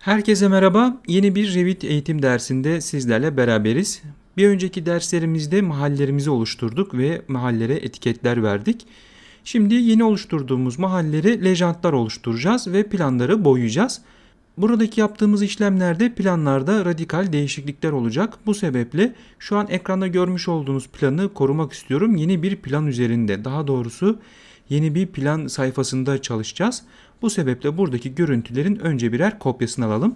Herkese merhaba. Yeni bir Revit eğitim dersinde sizlerle beraberiz. Bir önceki derslerimizde mahallerimizi oluşturduk ve mahallere etiketler verdik. Şimdi yeni oluşturduğumuz mahalleri lejantlar oluşturacağız ve planları boyayacağız. Buradaki yaptığımız işlemlerde planlarda radikal değişiklikler olacak. Bu sebeple şu an ekranda görmüş olduğunuz planı korumak istiyorum. Yeni bir plan üzerinde daha doğrusu yeni bir plan sayfasında çalışacağız. Bu sebeple buradaki görüntülerin önce birer kopyasını alalım.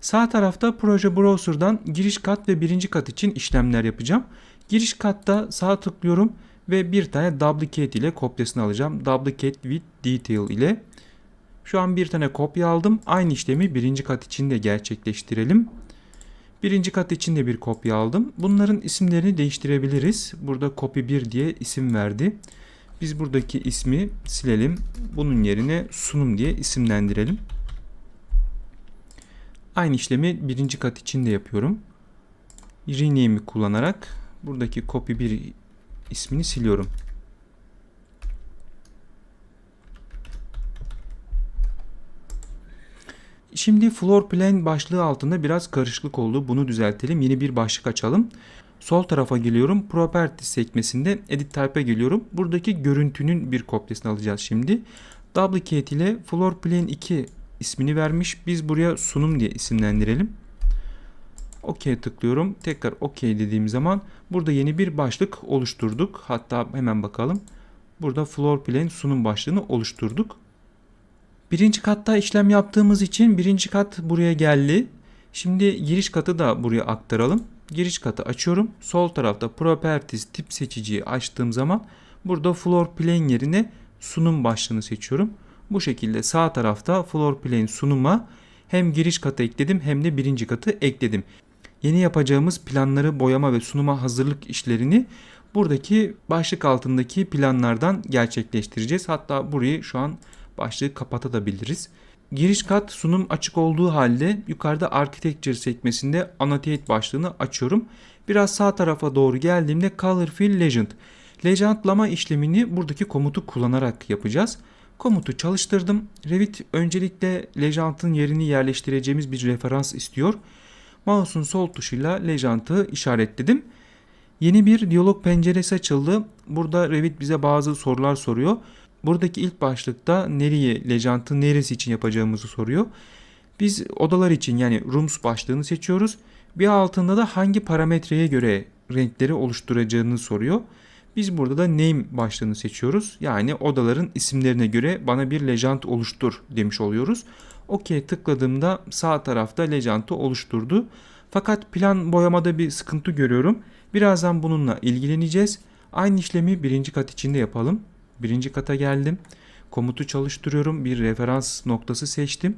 Sağ tarafta proje browser'dan giriş kat ve birinci kat için işlemler yapacağım. Giriş katta sağ tıklıyorum ve bir tane duplicate ile kopyasını alacağım. Duplicate with detail ile. Şu an bir tane kopya aldım. Aynı işlemi birinci kat için de gerçekleştirelim. Birinci kat için de bir kopya aldım. Bunların isimlerini değiştirebiliriz. Burada copy 1 diye isim verdi. Biz buradaki ismi silelim. Bunun yerine sunum diye isimlendirelim. Aynı işlemi birinci kat için de yapıyorum. Rename'i kullanarak buradaki copy 1 ismini siliyorum. Şimdi floor plan başlığı altında biraz karışıklık oldu. Bunu düzeltelim. Yeni bir başlık açalım. Sol tarafa geliyorum. Properties sekmesinde Edit Type'a geliyorum. Buradaki görüntünün bir kopyasını alacağız şimdi. Duplicate ile Floor Plan 2 ismini vermiş. Biz buraya sunum diye isimlendirelim. OK tıklıyorum. Tekrar OK dediğim zaman burada yeni bir başlık oluşturduk. Hatta hemen bakalım. Burada Floor Plan sunum başlığını oluşturduk. Birinci katta işlem yaptığımız için birinci kat buraya geldi. Şimdi giriş katı da buraya aktaralım giriş katı açıyorum. Sol tarafta Properties tip seçiciyi açtığım zaman burada Floor Plan yerine sunum başlığını seçiyorum. Bu şekilde sağ tarafta Floor Plan sunuma hem giriş katı ekledim hem de birinci katı ekledim. Yeni yapacağımız planları boyama ve sunuma hazırlık işlerini buradaki başlık altındaki planlardan gerçekleştireceğiz. Hatta burayı şu an başlığı kapatabiliriz. Giriş kat sunum açık olduğu halde yukarıda Architecture sekmesinde Annotate başlığını açıyorum. Biraz sağ tarafa doğru geldiğimde Color Fill Legend. Legendlama işlemini buradaki komutu kullanarak yapacağız. Komutu çalıştırdım. Revit öncelikle Legend'ın yerini yerleştireceğimiz bir referans istiyor. Mouse'un sol tuşuyla Legend'ı işaretledim. Yeni bir diyalog penceresi açıldı. Burada Revit bize bazı sorular soruyor. Buradaki ilk başlıkta nereye, lejantı neresi için yapacağımızı soruyor. Biz odalar için yani rooms başlığını seçiyoruz. Bir altında da hangi parametreye göre renkleri oluşturacağını soruyor. Biz burada da name başlığını seçiyoruz. Yani odaların isimlerine göre bana bir lejant oluştur demiş oluyoruz. OK tıkladığımda sağ tarafta lejantı oluşturdu. Fakat plan boyamada bir sıkıntı görüyorum. Birazdan bununla ilgileneceğiz. Aynı işlemi birinci kat içinde yapalım. Birinci kata geldim. Komutu çalıştırıyorum. Bir referans noktası seçtim.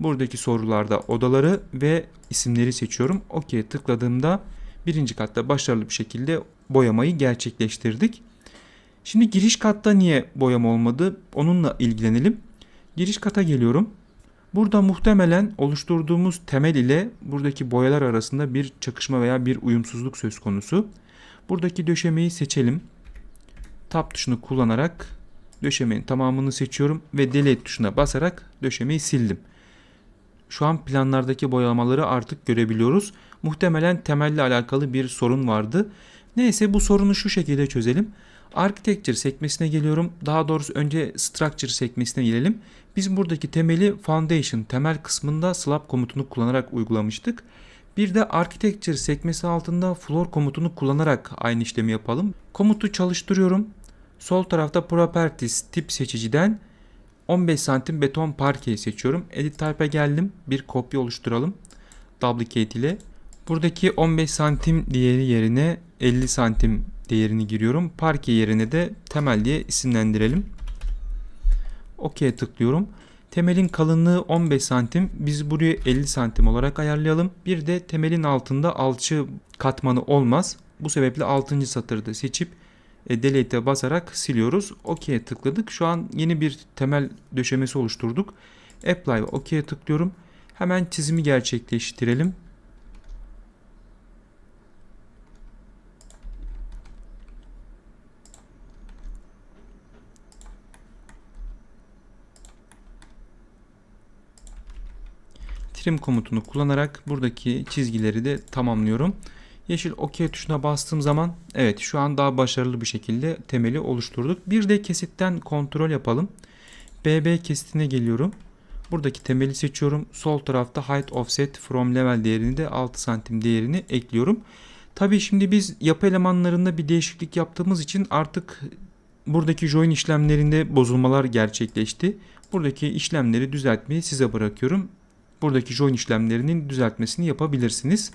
Buradaki sorularda odaları ve isimleri seçiyorum. OK tıkladığımda birinci katta başarılı bir şekilde boyamayı gerçekleştirdik. Şimdi giriş katta niye boyama olmadı? Onunla ilgilenelim. Giriş kata geliyorum. Burada muhtemelen oluşturduğumuz temel ile buradaki boyalar arasında bir çakışma veya bir uyumsuzluk söz konusu. Buradaki döşemeyi seçelim. Tab tuşunu kullanarak döşemenin tamamını seçiyorum ve delete tuşuna basarak döşemeyi sildim. Şu an planlardaki boyamaları artık görebiliyoruz. Muhtemelen temelle alakalı bir sorun vardı. Neyse bu sorunu şu şekilde çözelim. Architecture sekmesine geliyorum. Daha doğrusu önce Structure sekmesine gelelim. Biz buradaki temeli Foundation temel kısmında slab komutunu kullanarak uygulamıştık. Bir de Architecture sekmesi altında Floor komutunu kullanarak aynı işlemi yapalım. Komutu çalıştırıyorum. Sol tarafta Properties tip seçiciden 15 santim beton parkeyi seçiyorum. Edit Type'a geldim. Bir kopya oluşturalım. Duplicate ile. Buradaki 15 santim değeri yerine 50 santim değerini giriyorum. Parke yerine de temel diye isimlendirelim. OK'ye tıklıyorum. Temelin kalınlığı 15 santim. Biz buraya 50 santim olarak ayarlayalım. Bir de temelin altında alçı katmanı olmaz. Bu sebeple 6. satırda seçip e, delete'e basarak siliyoruz. OK'ye tıkladık. Şu an yeni bir temel döşemesi oluşturduk. Apply ve OK'ye tıklıyorum. Hemen çizimi gerçekleştirelim. trim komutunu kullanarak buradaki çizgileri de tamamlıyorum. Yeşil OK tuşuna bastığım zaman evet şu an daha başarılı bir şekilde temeli oluşturduk. Bir de kesitten kontrol yapalım. BB kesitine geliyorum. Buradaki temeli seçiyorum. Sol tarafta height offset from level değerini de 6 santim değerini ekliyorum. Tabii şimdi biz yapı elemanlarında bir değişiklik yaptığımız için artık buradaki join işlemlerinde bozulmalar gerçekleşti. Buradaki işlemleri düzeltmeyi size bırakıyorum. Buradaki join işlemlerinin düzeltmesini yapabilirsiniz.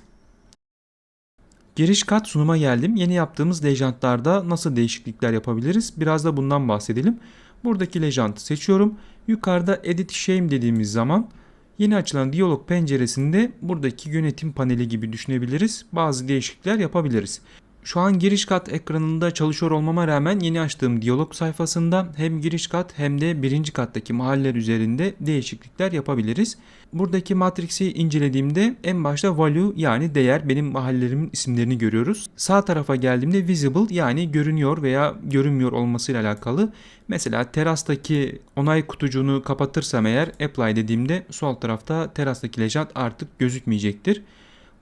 Giriş kat sunuma geldim. Yeni yaptığımız lejantlarda nasıl değişiklikler yapabiliriz? Biraz da bundan bahsedelim. Buradaki lejantı seçiyorum. Yukarıda edit shame dediğimiz zaman yeni açılan diyalog penceresinde buradaki yönetim paneli gibi düşünebiliriz. Bazı değişiklikler yapabiliriz. Şu an giriş kat ekranında çalışıyor olmama rağmen yeni açtığım diyalog sayfasında hem giriş kat hem de birinci kattaki mahalleler üzerinde değişiklikler yapabiliriz. Buradaki matrix'i incelediğimde en başta value yani değer benim mahallelerimin isimlerini görüyoruz. Sağ tarafa geldiğimde visible yani görünüyor veya görünmüyor olmasıyla alakalı. Mesela terastaki onay kutucuğunu kapatırsam eğer apply dediğimde sol tarafta terastaki legend artık gözükmeyecektir.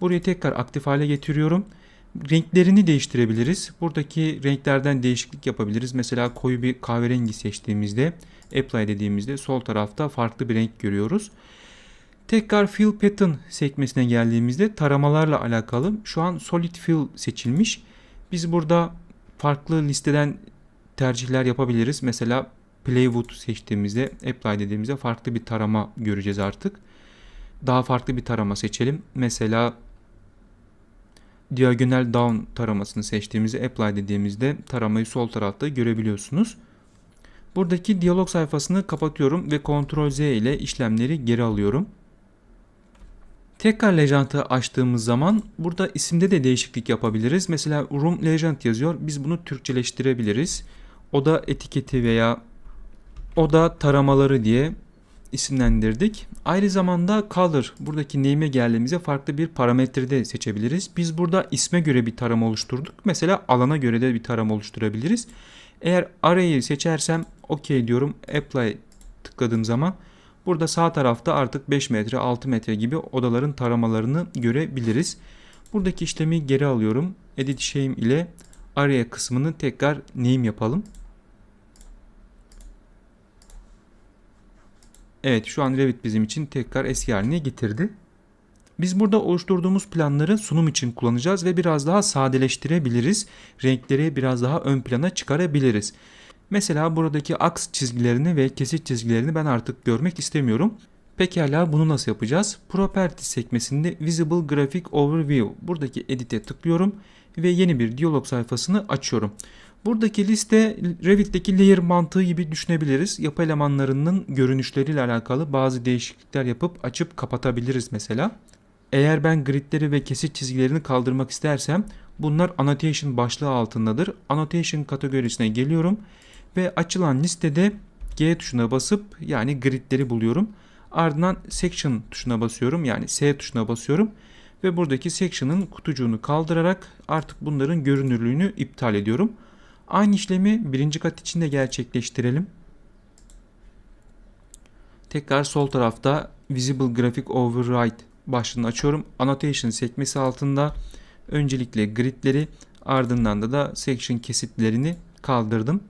Burayı tekrar aktif hale getiriyorum. Renklerini değiştirebiliriz. Buradaki renklerden değişiklik yapabiliriz. Mesela koyu bir kahverengi seçtiğimizde apply dediğimizde sol tarafta farklı bir renk görüyoruz. Tekrar fill pattern sekmesine geldiğimizde taramalarla alakalı şu an solid fill seçilmiş. Biz burada farklı listeden tercihler yapabiliriz. Mesela playwood seçtiğimizde apply dediğimizde farklı bir tarama göreceğiz artık. Daha farklı bir tarama seçelim. Mesela diagonal down taramasını seçtiğimizde apply dediğimizde taramayı sol tarafta görebiliyorsunuz. Buradaki diyalog sayfasını kapatıyorum ve Ctrl Z ile işlemleri geri alıyorum. Tekrar Legend'ı açtığımız zaman burada isimde de değişiklik yapabiliriz. Mesela Room Legend yazıyor. Biz bunu Türkçeleştirebiliriz. Oda etiketi veya oda taramaları diye isimlendirdik. Aynı zamanda color buradaki name'e geldiğimizde farklı bir parametre de seçebiliriz. Biz burada isme göre bir tarama oluşturduk. Mesela alana göre de bir tarama oluşturabiliriz. Eğer array'i seçersem OK diyorum. Apply tıkladığım zaman burada sağ tarafta artık 5 metre 6 metre gibi odaların taramalarını görebiliriz. Buradaki işlemi geri alıyorum. Edit shame ile array kısmını tekrar name yapalım. Evet şu an Revit bizim için tekrar eski haline getirdi. Biz burada oluşturduğumuz planları sunum için kullanacağız ve biraz daha sadeleştirebiliriz. Renkleri biraz daha ön plana çıkarabiliriz. Mesela buradaki aks çizgilerini ve kesit çizgilerini ben artık görmek istemiyorum. Pekala bunu nasıl yapacağız? Properties sekmesinde Visible Graphic Overview buradaki edit'e tıklıyorum ve yeni bir diyalog sayfasını açıyorum. Buradaki liste Revit'teki layer mantığı gibi düşünebiliriz. Yapı elemanlarının görünüşleriyle alakalı bazı değişiklikler yapıp açıp kapatabiliriz mesela. Eğer ben gridleri ve kesit çizgilerini kaldırmak istersem bunlar annotation başlığı altındadır. Annotation kategorisine geliyorum ve açılan listede G tuşuna basıp yani gridleri buluyorum. Ardından section tuşuna basıyorum yani S tuşuna basıyorum ve buradaki section'ın kutucuğunu kaldırarak artık bunların görünürlüğünü iptal ediyorum. Aynı işlemi birinci kat için de gerçekleştirelim. Tekrar sol tarafta Visible Graphic Override başlığını açıyorum. Annotation sekmesi altında öncelikle gridleri ardından da da section kesitlerini kaldırdım.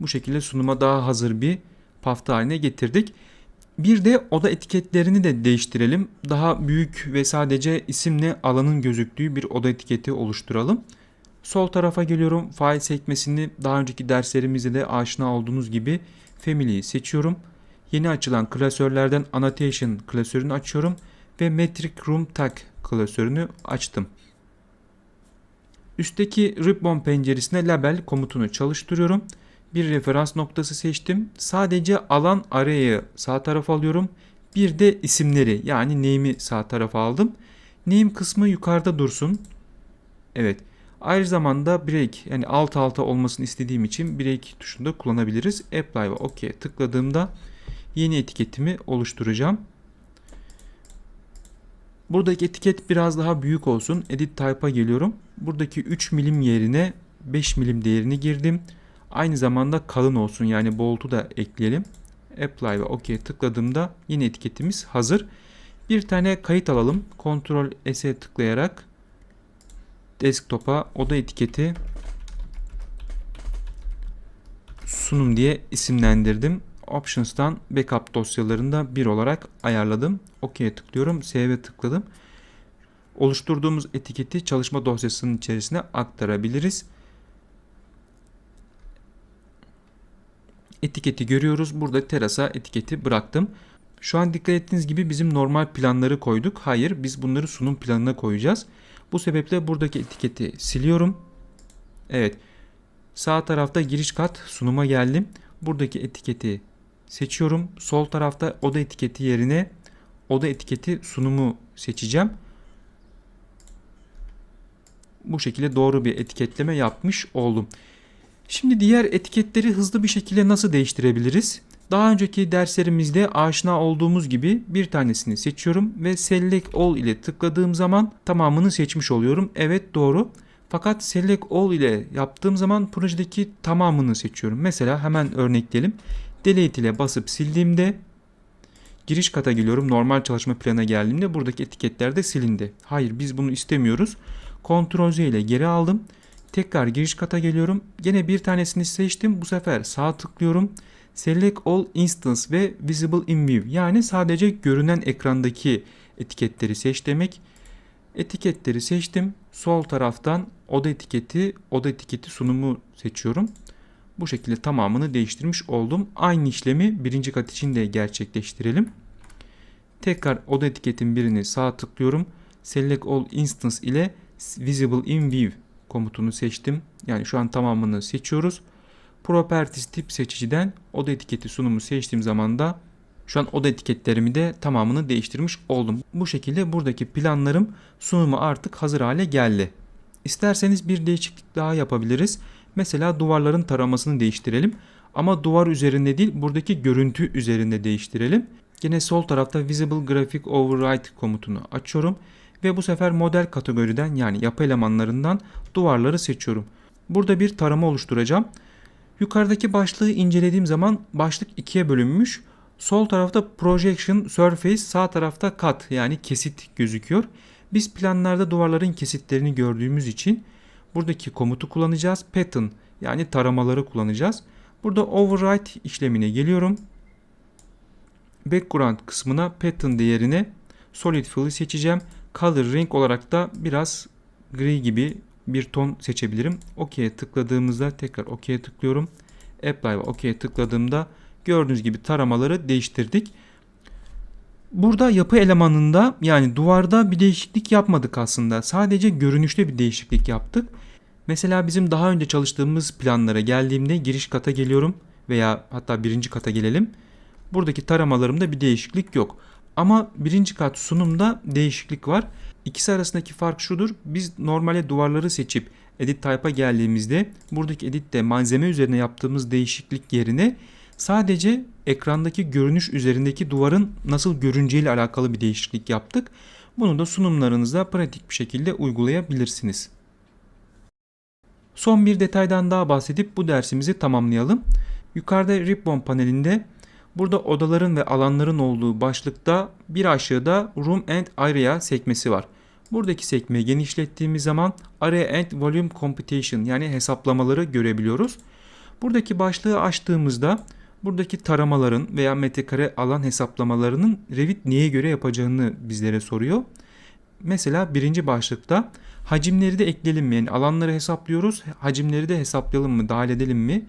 Bu şekilde sunuma daha hazır bir pafta haline getirdik. Bir de oda etiketlerini de değiştirelim. Daha büyük ve sadece isimle alanın gözüktüğü bir oda etiketi oluşturalım. Sol tarafa geliyorum. File sekmesini daha önceki derslerimizde de aşina olduğunuz gibi Family'yi seçiyorum. Yeni açılan klasörlerden Annotation klasörünü açıyorum ve Metric Room Tag klasörünü açtım. Üstteki Ribbon penceresine label komutunu çalıştırıyorum. Bir referans noktası seçtim. Sadece alan arayı sağ tarafa alıyorum. Bir de isimleri yani name'i sağ tarafa aldım. Name kısmı yukarıda dursun. Evet. Aynı zamanda break yani alt alta olmasını istediğim için break tuşunu da kullanabiliriz. Apply ve OK tıkladığımda yeni etiketimi oluşturacağım. Buradaki etiket biraz daha büyük olsun. Edit Type'a geliyorum. Buradaki 3 milim yerine 5 milim değerini girdim. Aynı zamanda kalın olsun yani bolt'u da ekleyelim. Apply ve OK tıkladığımda yeni etiketimiz hazır. Bir tane kayıt alalım. Ctrl S'e tıklayarak desktop'a oda etiketi sunum diye isimlendirdim. Options'tan backup dosyalarında bir olarak ayarladım. OK'ye tıklıyorum. Save'e tıkladım. Oluşturduğumuz etiketi çalışma dosyasının içerisine aktarabiliriz. Etiketi görüyoruz. Burada terasa etiketi bıraktım. Şu an dikkat ettiğiniz gibi bizim normal planları koyduk. Hayır biz bunları sunum planına koyacağız. Bu sebeple buradaki etiketi siliyorum. Evet. Sağ tarafta giriş kat sunuma geldim. Buradaki etiketi seçiyorum. Sol tarafta oda etiketi yerine oda etiketi sunumu seçeceğim. Bu şekilde doğru bir etiketleme yapmış oldum. Şimdi diğer etiketleri hızlı bir şekilde nasıl değiştirebiliriz? Daha önceki derslerimizde aşina olduğumuz gibi bir tanesini seçiyorum ve Select All ile tıkladığım zaman tamamını seçmiş oluyorum. Evet doğru. Fakat Select All ile yaptığım zaman projedeki tamamını seçiyorum. Mesela hemen örnekleyelim. Delete ile basıp sildiğimde giriş kata geliyorum. Normal çalışma planına geldiğimde buradaki etiketler de silindi. Hayır biz bunu istemiyoruz. Ctrl Z ile geri aldım. Tekrar giriş kata geliyorum. Gene bir tanesini seçtim. Bu sefer sağ tıklıyorum. Select All Instance ve Visible in View. Yani sadece görünen ekrandaki etiketleri seç demek. Etiketleri seçtim. Sol taraftan oda etiketi, oda etiketi sunumu seçiyorum. Bu şekilde tamamını değiştirmiş oldum. Aynı işlemi birinci kat için de gerçekleştirelim. Tekrar oda etiketin birini sağ tıklıyorum. Select All Instance ile Visible in View komutunu seçtim. Yani şu an tamamını seçiyoruz. Properties tip seçiciden oda etiketi sunumu seçtiğim zaman da şu an oda etiketlerimi de tamamını değiştirmiş oldum. Bu şekilde buradaki planlarım sunumu artık hazır hale geldi. İsterseniz bir değişiklik daha yapabiliriz. Mesela duvarların taramasını değiştirelim. Ama duvar üzerinde değil buradaki görüntü üzerinde değiştirelim. Yine sol tarafta Visible Graphic Override komutunu açıyorum. Ve bu sefer model kategoriden yani yapı elemanlarından duvarları seçiyorum. Burada bir tarama oluşturacağım. Yukarıdaki başlığı incelediğim zaman başlık ikiye bölünmüş. Sol tarafta projection surface, sağ tarafta cut yani kesit gözüküyor. Biz planlarda duvarların kesitlerini gördüğümüz için buradaki komutu kullanacağız. Pattern yani taramaları kullanacağız. Burada override işlemine geliyorum. Background kısmına pattern değerine solid fill'i seçeceğim. Color renk olarak da biraz gri gibi bir ton seçebilirim. OK'ye tıkladığımızda tekrar OK'ye tıklıyorum. Apply ve OK'ye tıkladığımda gördüğünüz gibi taramaları değiştirdik. Burada yapı elemanında yani duvarda bir değişiklik yapmadık aslında. Sadece görünüşte bir değişiklik yaptık. Mesela bizim daha önce çalıştığımız planlara geldiğimde giriş kata geliyorum veya hatta birinci kata gelelim. Buradaki taramalarımda bir değişiklik yok. Ama birinci kat sunumda değişiklik var. İkisi arasındaki fark şudur. Biz normalde duvarları seçip edit type'a geldiğimizde buradaki editte malzeme üzerine yaptığımız değişiklik yerine sadece ekrandaki görünüş üzerindeki duvarın nasıl görüneceğiyle alakalı bir değişiklik yaptık. Bunu da sunumlarınızda pratik bir şekilde uygulayabilirsiniz. Son bir detaydan daha bahsedip bu dersimizi tamamlayalım. Yukarıda Ribbon panelinde Burada odaların ve alanların olduğu başlıkta bir aşağıda Room and Area sekmesi var. Buradaki sekmeyi genişlettiğimiz zaman Area and Volume Computation yani hesaplamaları görebiliyoruz. Buradaki başlığı açtığımızda buradaki taramaların veya metrekare alan hesaplamalarının Revit neye göre yapacağını bizlere soruyor. Mesela birinci başlıkta hacimleri de ekleyelim mi? Yani alanları hesaplıyoruz. Hacimleri de hesaplayalım mı? Dahil edelim mi?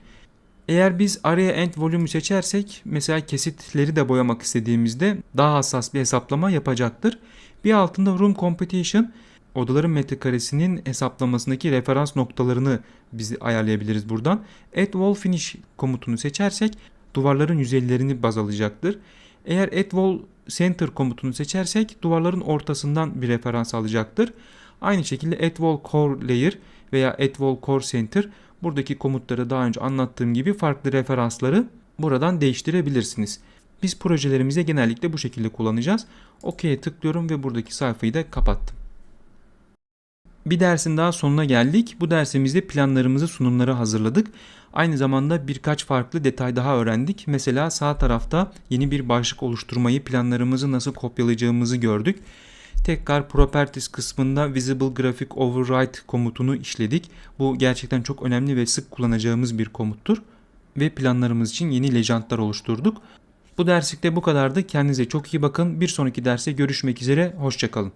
Eğer biz araya end volume'u seçersek mesela kesitleri de boyamak istediğimizde daha hassas bir hesaplama yapacaktır. Bir altında room computation odaların metrekaresinin hesaplamasındaki referans noktalarını biz ayarlayabiliriz buradan. Add wall finish komutunu seçersek duvarların yüzeylerini baz alacaktır. Eğer add wall center komutunu seçersek duvarların ortasından bir referans alacaktır. Aynı şekilde add wall core layer veya add wall core center Buradaki komutları daha önce anlattığım gibi farklı referansları buradan değiştirebilirsiniz. Biz projelerimize genellikle bu şekilde kullanacağız. OK'ye tıklıyorum ve buradaki sayfayı da kapattım. Bir dersin daha sonuna geldik. Bu dersimizde planlarımızı sunumları hazırladık. Aynı zamanda birkaç farklı detay daha öğrendik. Mesela sağ tarafta yeni bir başlık oluşturmayı, planlarımızı nasıl kopyalayacağımızı gördük. Tekrar Properties kısmında Visible Graphic Override komutunu işledik. Bu gerçekten çok önemli ve sık kullanacağımız bir komuttur. Ve planlarımız için yeni legendlar oluşturduk. Bu derslikte bu kadardı. Kendinize çok iyi bakın. Bir sonraki derste görüşmek üzere. Hoşçakalın.